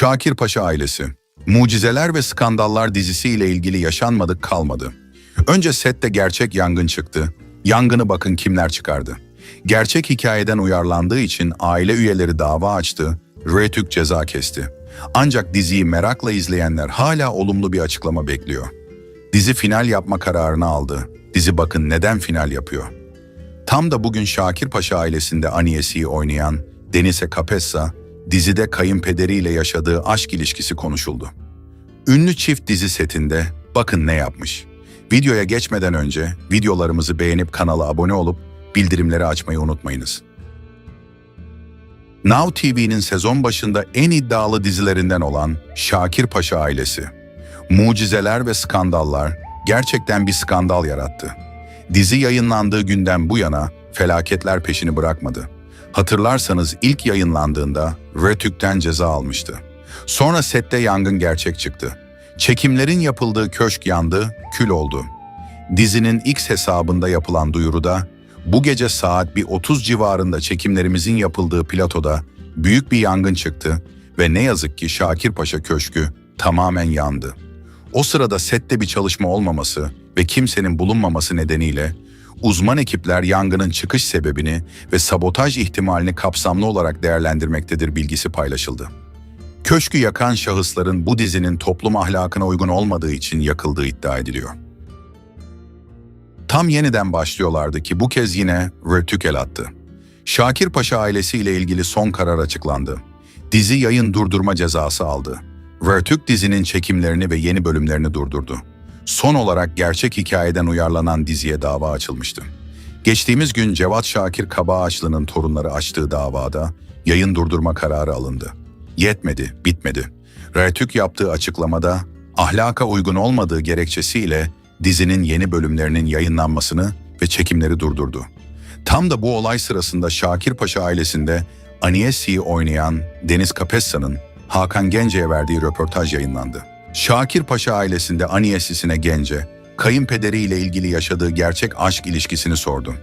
Şakir Paşa ailesi. Mucizeler ve Skandallar dizisiyle ilgili yaşanmadık kalmadı. Önce sette gerçek yangın çıktı. Yangını bakın kimler çıkardı. Gerçek hikayeden uyarlandığı için aile üyeleri dava açtı, Rötük ceza kesti. Ancak diziyi merakla izleyenler hala olumlu bir açıklama bekliyor. Dizi final yapma kararını aldı. Dizi bakın neden final yapıyor. Tam da bugün Şakir Paşa ailesinde Aniyesi'yi oynayan Denise Capessa, dizide kayınpederiyle yaşadığı aşk ilişkisi konuşuldu. Ünlü çift dizi setinde bakın ne yapmış. Videoya geçmeden önce videolarımızı beğenip kanala abone olup bildirimleri açmayı unutmayınız. Now TV'nin sezon başında en iddialı dizilerinden olan Şakir Paşa ailesi. Mucizeler ve skandallar gerçekten bir skandal yarattı. Dizi yayınlandığı günden bu yana felaketler peşini bırakmadı. Hatırlarsanız ilk yayınlandığında Rötük'ten ceza almıştı. Sonra sette yangın gerçek çıktı. Çekimlerin yapıldığı köşk yandı, kül oldu. Dizinin X hesabında yapılan duyuruda bu gece saat bir 30 civarında çekimlerimizin yapıldığı platoda büyük bir yangın çıktı ve ne yazık ki Şakir Paşa Köşkü tamamen yandı. O sırada sette bir çalışma olmaması ve kimsenin bulunmaması nedeniyle uzman ekipler yangının çıkış sebebini ve sabotaj ihtimalini kapsamlı olarak değerlendirmektedir bilgisi paylaşıldı. Köşkü yakan şahısların bu dizinin toplum ahlakına uygun olmadığı için yakıldığı iddia ediliyor. Tam yeniden başlıyorlardı ki bu kez yine Rötük el attı. Şakir Paşa ailesiyle ilgili son karar açıklandı. Dizi yayın durdurma cezası aldı. Rötük dizinin çekimlerini ve yeni bölümlerini durdurdu. Son olarak gerçek hikayeden uyarlanan diziye dava açılmıştı. Geçtiğimiz gün Cevat Şakir Kabağaçlı'nın torunları açtığı davada yayın durdurma kararı alındı. Yetmedi, bitmedi. Rötük yaptığı açıklamada ahlaka uygun olmadığı gerekçesiyle dizinin yeni bölümlerinin yayınlanmasını ve çekimleri durdurdu. Tam da bu olay sırasında Şakir Paşa ailesinde Aniyesi'yi oynayan Deniz Capessa'nın Hakan Gence'ye verdiği röportaj yayınlandı. Şakir Paşa ailesinde Aniyesisine Gence, kayınpederiyle ilgili yaşadığı gerçek aşk ilişkisini sordu.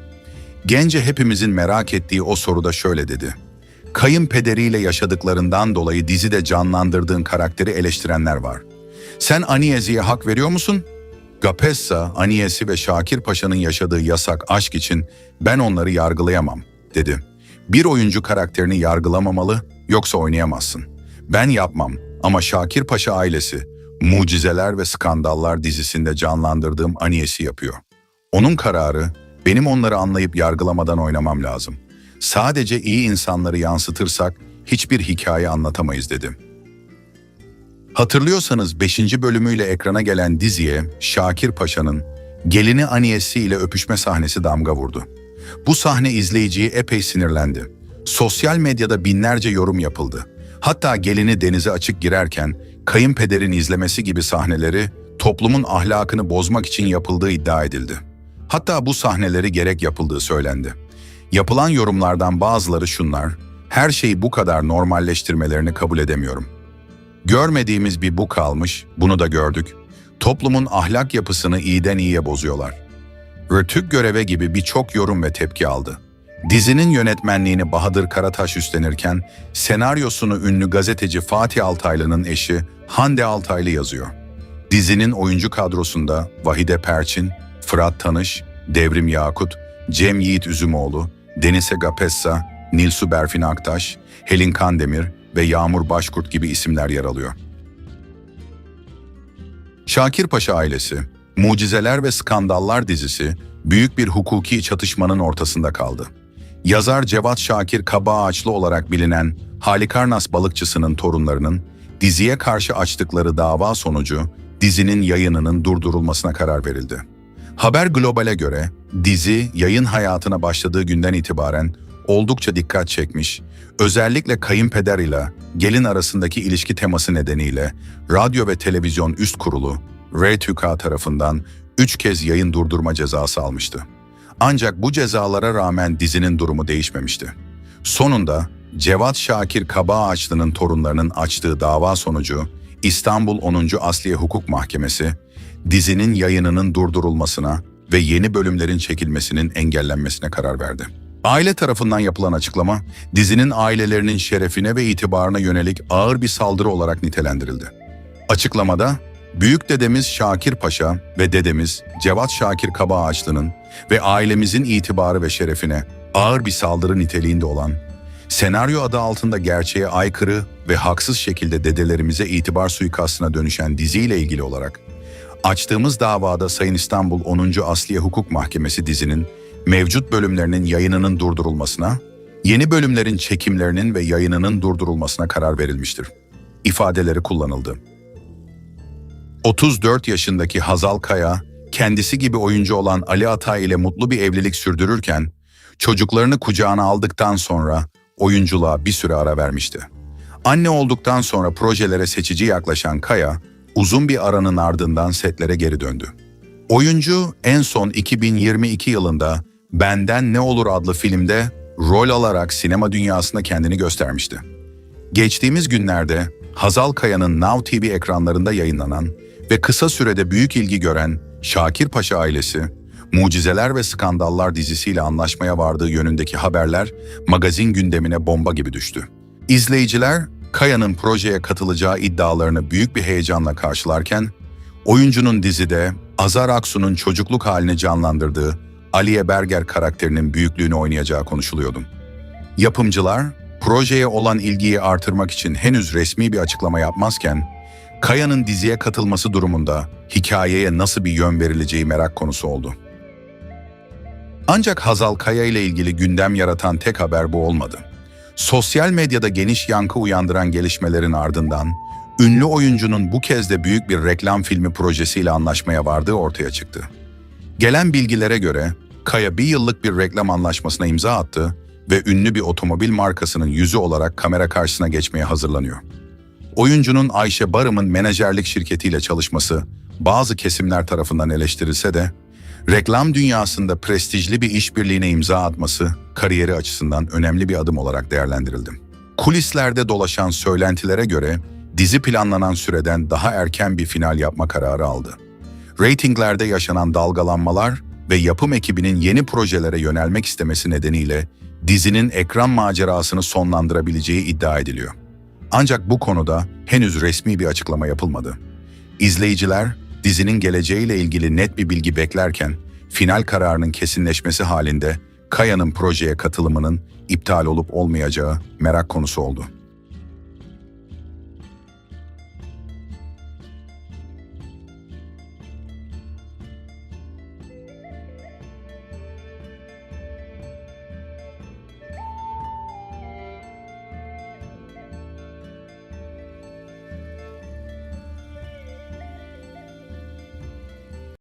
Gence hepimizin merak ettiği o soruda şöyle dedi. Kayınpederiyle yaşadıklarından dolayı dizide canlandırdığın karakteri eleştirenler var. Sen Aniyezi'ye hak veriyor musun? Gapessa, Aniyesi ve Şakir Paşa'nın yaşadığı yasak aşk için ben onları yargılayamam, dedi. Bir oyuncu karakterini yargılamamalı, yoksa oynayamazsın. Ben yapmam ama Şakir Paşa ailesi, Mucizeler ve Skandallar dizisinde canlandırdığım Aniyesi yapıyor. Onun kararı, benim onları anlayıp yargılamadan oynamam lazım. Sadece iyi insanları yansıtırsak hiçbir hikaye anlatamayız dedim. Hatırlıyorsanız 5. bölümüyle ekrana gelen diziye Şakir Paşa'nın gelini Aniyesi ile öpüşme sahnesi damga vurdu. Bu sahne izleyiciyi epey sinirlendi. Sosyal medyada binlerce yorum yapıldı. Hatta gelini denize açık girerken kayınpederin izlemesi gibi sahneleri toplumun ahlakını bozmak için yapıldığı iddia edildi. Hatta bu sahneleri gerek yapıldığı söylendi. Yapılan yorumlardan bazıları şunlar, her şeyi bu kadar normalleştirmelerini kabul edemiyorum. Görmediğimiz bir bu kalmış, bunu da gördük. Toplumun ahlak yapısını iyiden iyiye bozuyorlar. Rötük göreve gibi birçok yorum ve tepki aldı. Dizinin yönetmenliğini Bahadır Karataş üstlenirken, senaryosunu ünlü gazeteci Fatih Altaylı'nın eşi Hande Altaylı yazıyor. Dizinin oyuncu kadrosunda Vahide Perçin, Fırat Tanış, Devrim Yakut, Cem Yiğit Üzümoğlu, Denise Gapessa, Nilsu Berfin Aktaş, Helin Kandemir ve Yağmur Başkurt gibi isimler yer alıyor. Şakir Paşa ailesi, Mucizeler ve Skandallar dizisi büyük bir hukuki çatışmanın ortasında kaldı. Yazar Cevat Şakir Kabağaçlı olarak bilinen Halikarnas balıkçısının torunlarının diziye karşı açtıkları dava sonucu dizinin yayınının durdurulmasına karar verildi. Haber Global'e göre dizi yayın hayatına başladığı günden itibaren oldukça dikkat çekmiş, özellikle kayınpeder ile gelin arasındaki ilişki teması nedeniyle Radyo ve Televizyon Üst Kurulu, RTK tarafından üç kez yayın durdurma cezası almıştı. Ancak bu cezalara rağmen dizinin durumu değişmemişti. Sonunda Cevat Şakir Kabağaçlı'nın torunlarının açtığı dava sonucu İstanbul 10. Asliye Hukuk Mahkemesi, dizinin yayınının durdurulmasına ve yeni bölümlerin çekilmesinin engellenmesine karar verdi. Aile tarafından yapılan açıklama, dizinin ailelerinin şerefine ve itibarına yönelik ağır bir saldırı olarak nitelendirildi. Açıklamada, büyük dedemiz Şakir Paşa ve dedemiz Cevat Şakir Kabaağaçlı'nın ve ailemizin itibarı ve şerefine ağır bir saldırı niteliğinde olan, senaryo adı altında gerçeğe aykırı ve haksız şekilde dedelerimize itibar suikastına dönüşen diziyle ilgili olarak, açtığımız davada Sayın İstanbul 10. Asliye Hukuk Mahkemesi dizinin mevcut bölümlerinin yayınının durdurulmasına, yeni bölümlerin çekimlerinin ve yayınının durdurulmasına karar verilmiştir. İfadeleri kullanıldı. 34 yaşındaki Hazal Kaya, kendisi gibi oyuncu olan Ali Atay ile mutlu bir evlilik sürdürürken, çocuklarını kucağına aldıktan sonra oyunculuğa bir süre ara vermişti. Anne olduktan sonra projelere seçici yaklaşan Kaya, uzun bir aranın ardından setlere geri döndü. Oyuncu en son 2022 yılında Benden Ne Olur adlı filmde rol alarak sinema dünyasında kendini göstermişti. Geçtiğimiz günlerde Hazal Kaya'nın Now TV ekranlarında yayınlanan ve kısa sürede büyük ilgi gören Şakir Paşa ailesi, Mucizeler ve Skandallar dizisiyle anlaşmaya vardığı yönündeki haberler magazin gündemine bomba gibi düştü. İzleyiciler, Kaya'nın projeye katılacağı iddialarını büyük bir heyecanla karşılarken, oyuncunun dizide Azar Aksu'nun çocukluk halini canlandırdığı Aliye Berger karakterinin büyüklüğünü oynayacağı konuşuluyordu. Yapımcılar, projeye olan ilgiyi artırmak için henüz resmi bir açıklama yapmazken, Kaya'nın diziye katılması durumunda hikayeye nasıl bir yön verileceği merak konusu oldu. Ancak Hazal Kaya ile ilgili gündem yaratan tek haber bu olmadı. Sosyal medyada geniş yankı uyandıran gelişmelerin ardından, ünlü oyuncunun bu kez de büyük bir reklam filmi projesiyle anlaşmaya vardığı ortaya çıktı. Gelen bilgilere göre Kaya bir yıllık bir reklam anlaşmasına imza attı ve ünlü bir otomobil markasının yüzü olarak kamera karşısına geçmeye hazırlanıyor. Oyuncunun Ayşe Barım'ın menajerlik şirketiyle çalışması bazı kesimler tarafından eleştirilse de reklam dünyasında prestijli bir işbirliğine imza atması kariyeri açısından önemli bir adım olarak değerlendirildi. Kulislerde dolaşan söylentilere göre dizi planlanan süreden daha erken bir final yapma kararı aldı. Ratinglerde yaşanan dalgalanmalar ve yapım ekibinin yeni projelere yönelmek istemesi nedeniyle dizinin ekran macerasını sonlandırabileceği iddia ediliyor. Ancak bu konuda henüz resmi bir açıklama yapılmadı. İzleyiciler dizinin geleceğiyle ilgili net bir bilgi beklerken final kararının kesinleşmesi halinde Kaya'nın projeye katılımının iptal olup olmayacağı merak konusu oldu.